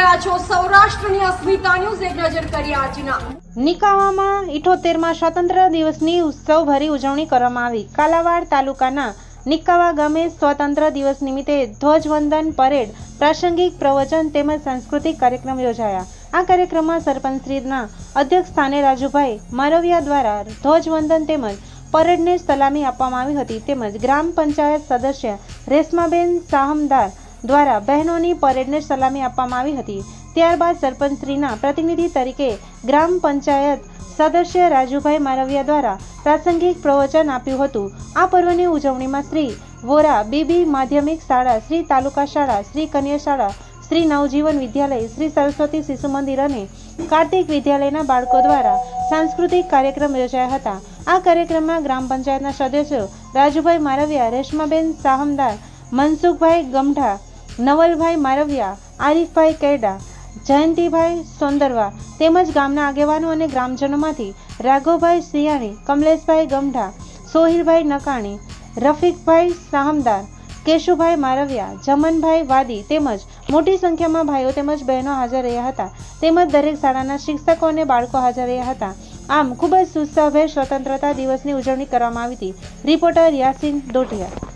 સૌરાષ્ટ્રની અસ્મિતા ન્યૂઝ એક નજર કરીએ આજના. નિકાવામાં ઇઠોતેરમાં સ્વતંત્ર દિવસની ઉત્સવભરી ઉજવણી કરવામાં આવી. કાલાવાડ તાલુકાના નિકાવા ગામે સ્વતંત્ર દિવસ નિમિત્તે ધ્વજવંદન પરેડ, પ્રાસંગિક પ્રવચન તેમજ સાંસ્કૃતિક કાર્યક્રમ યોજાયા. આ કાર્યક્રમમાં સરપંચશ્રીના અધ્યક્ષ સ્થાને રાજુભાઈ મારવિયા દ્વારા ધ્વજવંદન તેમજ પરેડને સલામી આપવામાં આવી હતી. તેમજ ગ્રામ પંચાયત સદસ્ય રેશમાબેન સાહમદાર દ્વારા બહેનોની પરેડને સલામી આપવામાં આવી હતી. ત્યારબાદ સરપંચશ્રીના પ્રતિનિધિ તરીકે ગ્રામ પંચાયત સદસ્ય રાજુભાઈ મારવિયા દ્વારા પ્રાસંગિક પ્રવચન આપ્યું હતું. આ પર્વની ઉજવણીમાં શ્રી વોરા બીબી માધ્યમિક શાળા, શ્રી તાલુકા શાળા, શ્રી કન્યા શાળા, શ્રી નવજીવન વિદ્યાલય, શ્રી સરસ્વતી શિશુ મંદિર અને કાર્તિક વિદ્યાલયના બાળકો દ્વારા સાંસ્કૃતિક કાર્યક્રમ યોજાયા હતા. આ કાર્યક્રમમાં ગ્રામ પંચાયતના સદસ્યો રાજુભાઈ મારવિયા, રેશમાબેન સાહમદાર, મનસુખભાઈ ગમઢા નવલભાઈ મારવિયા, આરીફભાઈ કેડા, જયંતિભાઈ સોંદરવા તેમજ ગામના આગેવાનો અને ગ્રામજનોમાંથી રાઘવભાઈ સિયાણી, કમલેશભાઈ ગમઢા, સોહિલભાઈ નકાણી, રફીકભાઈ સાહમદાર, કેશુભાઈ મારવિયા, જમનભાઈ વાદી તેમજ મોટી સંખ્યામાં ભાઈઓ તેમજ બહેનો હાજર રહ્યા હતા. તેમજ દરેક શાળાના શિક્ષકો અને બાળકો હાજર રહ્યા હતા. આમ ખૂબ જ સુત્સાહભેર સ્વતંત્રતા દિવસની ઉજવણી કરવામાં આવી હતી. રિપોર્ટર યાસીન દોટિયા